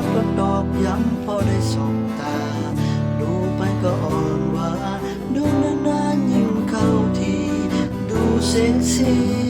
กก็ตอกย้ำพอได้สบตา ดูไปก็อ่อนหวานดูนานๆยิ่งเข้าที ดูเซ็กซี่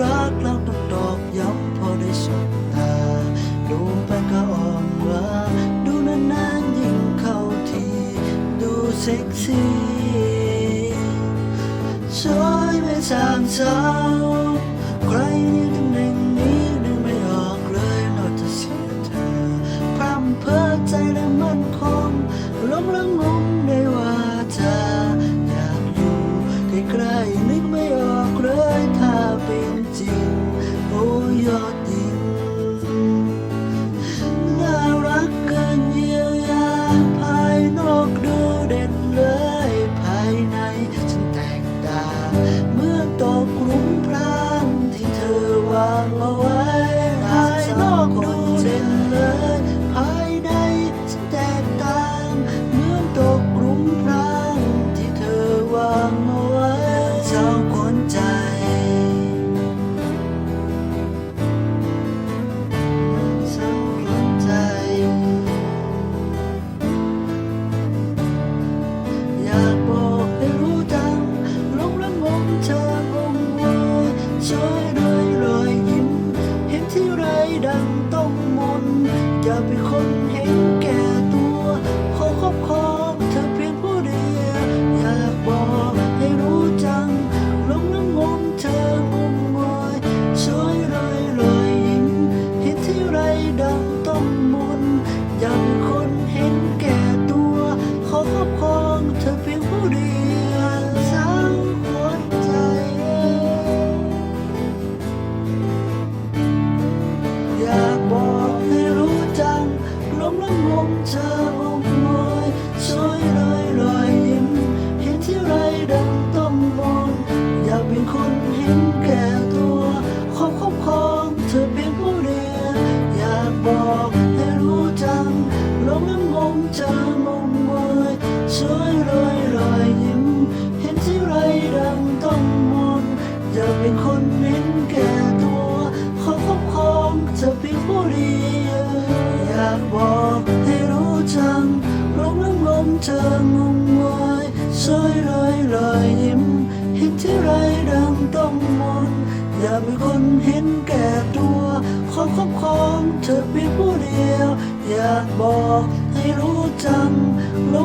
รักเราต้องตอกย้ำพอได้สบตา ดูไปก็อ่อนว่า ดูนานๆยิ่งเข้าที ดูเซ็กซี่สวยไม่สามสาว thought เธอมองมวยสวยรอยรอยยิ้ม เห็นที่ไรดังต้องมนอยากเป็นคนเห็นแก่ตัวขอครอบครองเธอเป็นผู้เดียวอยากบอกให้รู้จังร้องแล้วงมเธองงมวยสวยรอยรอยยิ้ม เห็นที่ไรดังต้องมนอยากเป็นคนเห็นแก่ตัวขอครอบครองเธอเป็นผู้เดียว อยากบอกให้รู้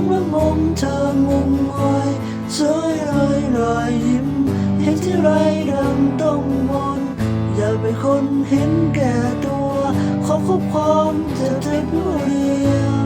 งละมงเธองงงอยสวยรอยรอยยิ้มเห็นที่ไรดังต้องมนอย่าเป็นคนเห็นแก่ตัวขอคบความจะเทคโนโลยี